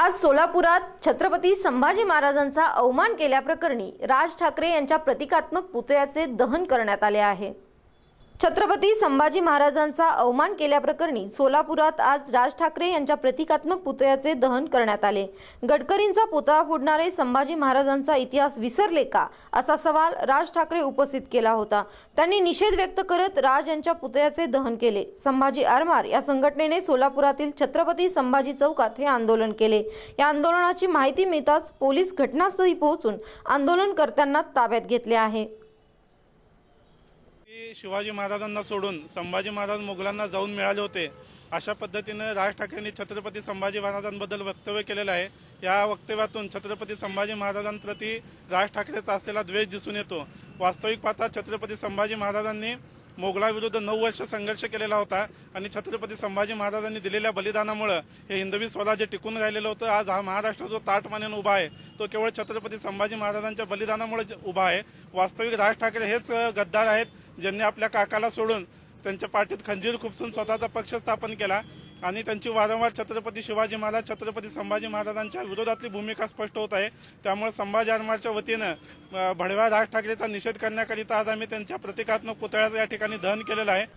आज सोलापुरात छत्रपती संभाजी महाराजांचा अवमान केल्याप्रकरणी राज ठाकरे यांच्या प्रतिकात्मक पुतळ्याचे दहन करण्यात आले आहे. छत्रपती संभाजी महाराजांचा अवमान केल्याप्रकरणी सोलापुरात आज राज ठाकरे यांच्या प्रतिकात्मक पुतळ्याचे दहन करण्यात आले. गडकरींचा पुतळा फोडणारे संभाजी महाराजांचा इतिहास विसरले का? असा सवाल राज ठाकरे उपस्थित केला होता. त्यांनी निषेध व्यक्त करत राज यांच्या पुतळ्याचे दहन केले. संभाजी आरमार या संघटनेने सोलापुरातील छत्रपती संभाजी चौकात हे आंदोलन केले. या आंदोलनाची माहिती मिळताच पोलीस घटनास्थळी पोहोचून आंदोलनकर्त्यांना ताब्यात घेतले आहे. शिवाजी महाराजांना सोडून संभाजी महाराज मुघलांना जाऊन मिळाले होते. अशा पद्धतीनं राज ठाकरेंनी छत्रपती संभाजी महाराजांबद्दल वक्तव्य केलेलं आहे. या वक्तव्यातून छत्रपती संभाजी महाराजांप्रती राज ठाकरेचा असलेला द्वेष दिसून येतो. वास्तविक पाहता छत्रपती संभाजी महाराजांनी मोगलाविरुद्ध नऊ वर्ष संघर्ष केलेला होता आणि छत्रपती संभाजी महाराजांनी दिलेल्या बलिदानामुळं हे हिंदवी स्वराज्य टिकून राहिलेलं होतं. आज हा महाराष्ट्र जो ताटमानेनं उभा आहे तो केवळ छत्रपती संभाजी महाराजांच्या बलिदानामुळे उभा आहे. वास्तविक राज ठाकरे हेच गद्दार आहेत. ज्यांनी आपल्या काकाला सोडून त्यांच्या पाठीत खंजीर खुपसून स्वतःचा पक्ष स्थापन केला आणि त्यांची वारंवार छत्रपती शिवाजी महाराज छत्रपती संभाजी महाराजांच्या विरोधातली भूमिका स्पष्ट होत आहे. त्यामुळे संभाजी आरमारच्या वतीनं भडव्या राज ठाकरेचा निषेध करण्याकरिता आज आम्ही त्यांच्या प्रतिकात्मक पुतळ्याचं या ठिकाणी दहन केलेलं आहे.